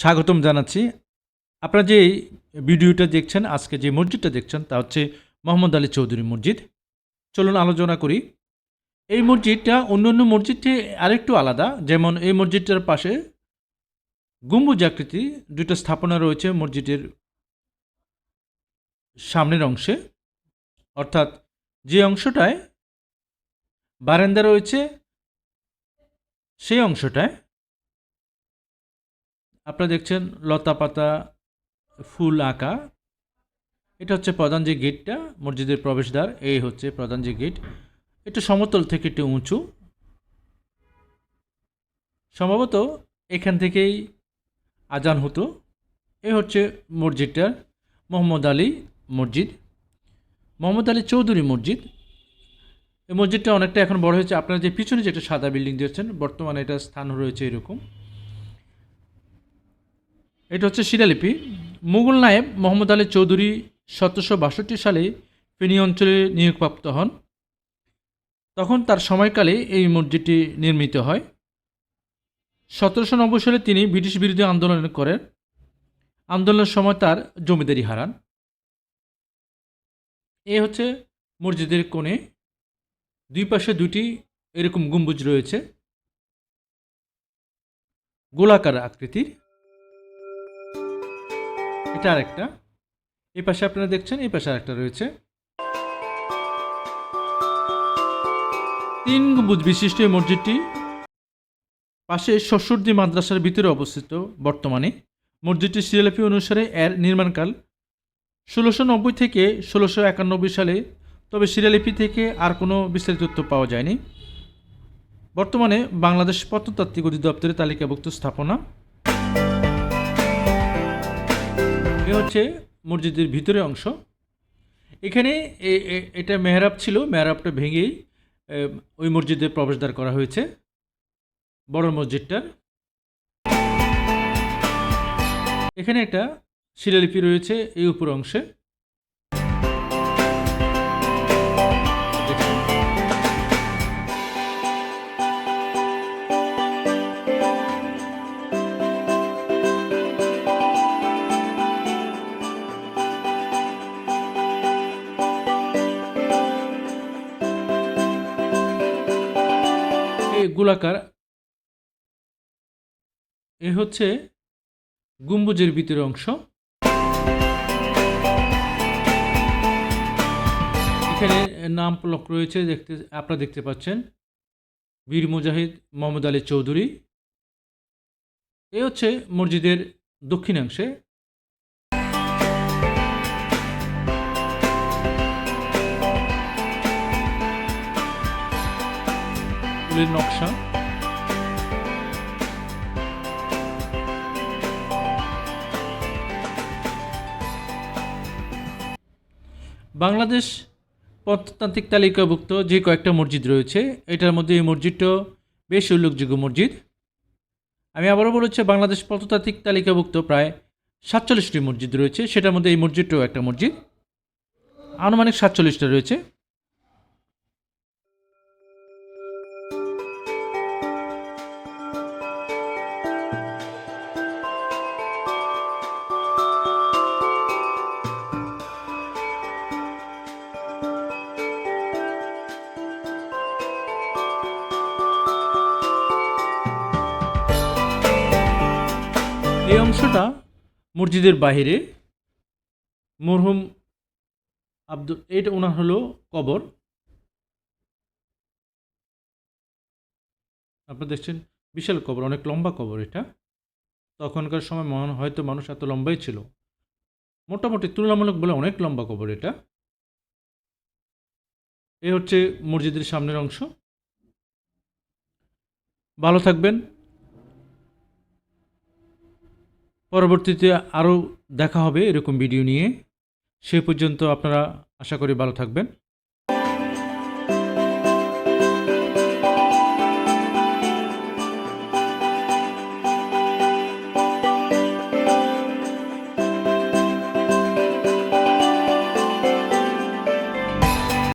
স্বাগতম জানাচ্ছি। আপনারা যে ভিডিওটা দেখছেন, আজকে যে মসজিদটা দেখছেন, তা হচ্ছে মোহাম্মদ আলী চৌধুরী মসজিদ। চলুন আলোচনা করি। এই মসজিদটা, অন্য অন্য মসজিদটি আরেকটু আলাদা। যেমন এই মসজিদটার পাশে গম্বুজ আকৃতি দুটো স্থাপনা রয়েছে মসজিদের সামনের অংশে। অর্থাৎ যে অংশটায় বারান্দা রয়েছে, সেই অংশটায় আপনারা দেখছেন লতা পাতা ফুল আঁকা। এটা হচ্ছে প্রধান যে গেটটা, মসজিদের প্রবেশদ্বার, এই হচ্ছে প্রধান যে গেট। একটু সমতল থেকে একটু উঁচু। সম্ভবত এখান থেকেই আজান হতো। এ হচ্ছে মসজিদটার মোহাম্মদ আলী মসজিদ। মোহাম্মদ আলী চৌধুরী মসজিদ। এই মসজিদটা অনেকটা এখন বড় হয়েছে। আপনারা যে পিছনে যে একটা সাদা বিল্ডিং দেখছেন, বর্তমানে এটা স্থান রয়েছে এরকম। এটা হচ্ছে শিলালিপি। মুঘল নায়েব মোহাম্মদ আলী চৌধুরী সতেরোশো বাষট্টি সালে ফেনী অঞ্চলে নিয়োগপ্রাপ্ত হন। তখন তার সময়কালে এই মসজিদটি নির্মিত হয়। সতেরোশো নব্বই সালে তিনি ব্রিটিশ বিরোধী আন্দোলন করেন। আন্দোলনের সময় তার জমিদারি হারান। এ হচ্ছে মসজিদের কোণে। দুই পাশে দুটি এরকম গম্বুজ রয়েছে। গোলাকার আকৃতির। এটা আরেকটা। এই পাশে আপনারা দেখছেন, এই পাশে আরেকটা রয়েছে। তিন গম্বুজ বিশিষ্ট এই মসজিদটি পাশে শ্বশুরদি মাদ্রাসার ভিতরে অবস্থিত বর্তমানে। মসজিদটি শিলালিপি অনুসারে এর নির্মাণকাল ষোলোশো নব্বই থেকে ষোলোশো একানব্বই সালে, তবে শিলালিপি থেকে আর কোনো বিস্তারিত তথ্য পাওয়া যায়নি। বর্তমানে বাংলাদেশ প্রত্নতাত্ত্বিক অধিদপ্তরের তালিকাভুক্ত স্থাপনা এ হচ্ছে মসজিদের ভিতরে অংশ। এখানে এটা মেহরাব ছিল, মেহরাবটা ভেঙেই ওই মসজিদে প্রবেশদ্বার করা হয়েছে, বড় মসজিদটার। এখানে একটা শিলালিপি রয়েছে এই উপর অংশে। গোলাকার, এ হচ্ছে গম্বুজের ভিতরের অংশ। এখানে নাম ফলক রয়েছে, দেখতে, আপনারা দেখতে পাচ্ছেন। বীর মুজাহিদ মোহাম্মদ আলী চৌধুরী। এ হচ্ছে মসজিদের দক্ষিণাংশে ফুলের নকশা। বাংলাদেশ প্রত্নতান্ত্রিক তালিকাভুক্ত যে কয়েকটা মসজিদ রয়েছে, এটার মধ্যে এই মসজিদটাও বেশ উল্লেখযোগ্য মসজিদ। আমি আবারও বলেছি, বাংলাদেশ প্রত্নতাত্ত্বিক তালিকাভুক্ত প্রায় সাতচল্লিশটি মসজিদ রয়েছে, সেটার মধ্যে এই মসজিদটাও একটা মসজিদ। আনুমানিক সাতচল্লিশটা রয়েছে। এই অংশটা মসজিদের বাইরে মরহুম আব্দুল এটা ওনার হলো কবর। আপনারা দেখছেন, বিশাল কবর, অনেক লম্বা কবর এটা। তখনকার সময় মনে হয়তো মানুষ এত লম্বাই ছিল। মোটামুটি তুলনামূলক বলে অনেক লম্বা কবর এটা। এ হচ্ছে মসজিদের সামনের অংশ। ভালো থাকবেন। পরবর্তীতে আরও দেখা হবে এরকম ভিডিও নিয়ে। সে পর্যন্ত আপনারা আশা করি ভালো থাকবেন।